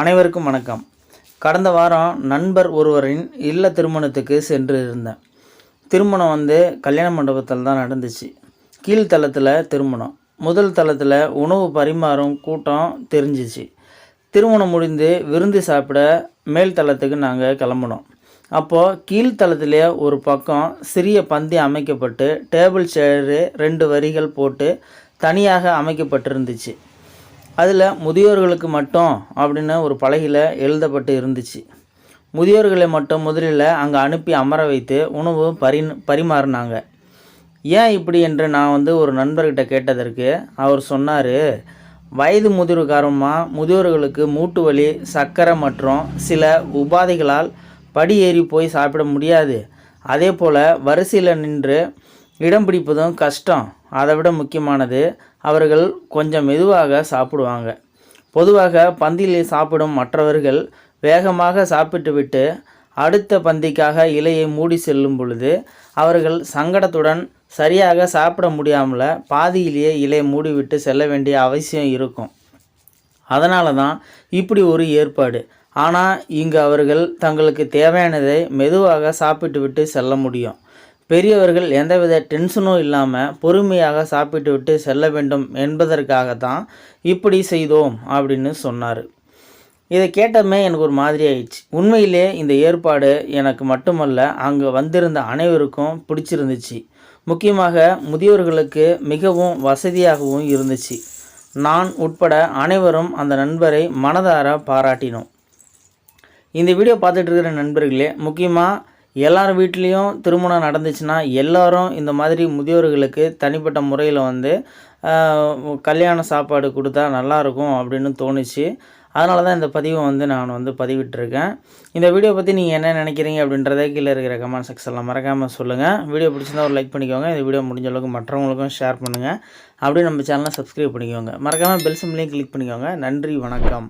அனைவருக்கும் வணக்கம். கடந்த வாரம் நண்பர் ஒருவரின் இல்ல திருமணத்துக்கு சென்று இருந்தேன் திருமணம் வந்து கல்யாண மண்டபத்தில் தான் நடந்துச்சு. கீழ்த்தளத்தில் திருமணம் முதல் தளத்தில் உணவு பரிமாறும் கூட்டம் தெரிஞ்சிச்சு. திருமணம் முடிந்து விருந்து சாப்பிட மேல் தளத்துக்கு நாங்கள் கிளம்புனோம். அப்போது கீழ்த்தளத்திலே ஒரு பக்கம் சிறிய பந்தி அமைக்கப்பட்டு டேபிள் சேரு ரெண்டு வரிகள் போட்டு தனியாக அமைக்கப்பட்டிருந்துச்சு. அதில் முதியோர்களுக்கு மட்டும் அப்படின்னு ஒரு பலகையில் எழுதப்பட்டு இருந்துச்சு. முதியோர்களை மட்டும் முதலில் அங்கே அனுப்பி அமர வைத்து உணவு பரி பரிமாறினாங்க. ஏன் இப்படி என்று நான் வந்து ஒரு நண்பர்கிட்ட கேட்டதற்கு அவர் சொன்னார் வயது முதிர்வு காரணமாக முதியோர்களுக்கு மூட்டு வலி சர்க்கரை மற்றும் சில உபாதைகளால் படி ஏறி போய் சாப்பிட முடியாது. அதே போல் வரிசையில் நின்று இடம் பிடிப்பதும் கஷ்டம். அதை விட முக்கியமானது அவர்கள் கொஞ்சம் மெதுவாக சாப்பிடுவாங்க. பொதுவாக பந்தியில் சாப்பிடும் மற்றவர்கள் வேகமாக சாப்பிட்டுவிட்டு அடுத்த பந்திக்காக இலையை மூடி செல்லும் பொழுது அவர்கள் சங்கடத்துடன் சரியாக சாப்பிட முடியாமல் பாதியிலேயே இலையை மூடிவிட்டு செல்ல வேண்டிய அவசியம் இருக்கும். அதனால தான் இப்படி ஒரு ஏற்பாடு. ஆனால் இங்கு அவர்கள் தங்களுக்கு தேவையானதை மெதுவாக சாப்பிட்டு விட்டு செல்ல முடியும். பெரியவர்கள் எந்தவித டென்ஷனும் இல்லாமல் பொறுமையாக சாப்பிட்டு விட்டு செல்ல வேண்டும் என்பதற்காக தான் இப்படி செய்தோம் அப்படின்னு சொன்னார். இதை கேட்டதுமே எனக்கு ஒரு மாதிரி ஆயிடுச்சு. உண்மையிலே இந்த ஏற்பாடு எனக்கு மட்டுமல்ல அங்கே வந்திருந்த அனைவருக்கும் பிடிச்சிருந்துச்சு. முக்கியமாக முதியோர்களுக்கு மிகவும் வசதியாகவும் இருந்துச்சு. நான் உட்பட அனைவரும் அந்த நண்பரை மனதார பாராட்டினோம். இந்த வீடியோ பார்த்துட்டு இருக்கிற நண்பர்களே முக்கியமாக எல்லார் வீட்லேயும் திருமணம் நடந்துச்சுன்னா எல்லோரும் இந்த மாதிரி முதியோர்களுக்கு தனிப்பட்ட முறையில் வந்து கல்யாண சாப்பாடு கொடுத்தா நல்லாயிருக்கும் அப்படின்னு தோணுச்சு. அதனால தான் இந்த பதிவை வந்து நான் வந்து பதிவிட்டிருக்கேன். இந்த வீடியோ பற்றி நீங்கள் என்ன நினைக்கிறீங்க அப்படின்றத கீழே இருக்கிற கமெண்ட் செக்ஷனில் மறக்காமல் சொல்லுங்கள் வீடியோ பிடிச்சிருந்தா ஒரு லைக் பண்ணிக்கோங்க. இந்த வீடியோ முடிஞ்ச அளவுக்கு மற்றவங்களுக்கும் ஷேர் பண்ணுங்கள் அப்படியே நம்ம சேனலை சப்ஸ்கிரைப் பண்ணிக்கோங்க. மறக்காமல் பெல் சிம்லையும் கிளிக் பண்ணிக்கோங்க. நன்றி வணக்கம்.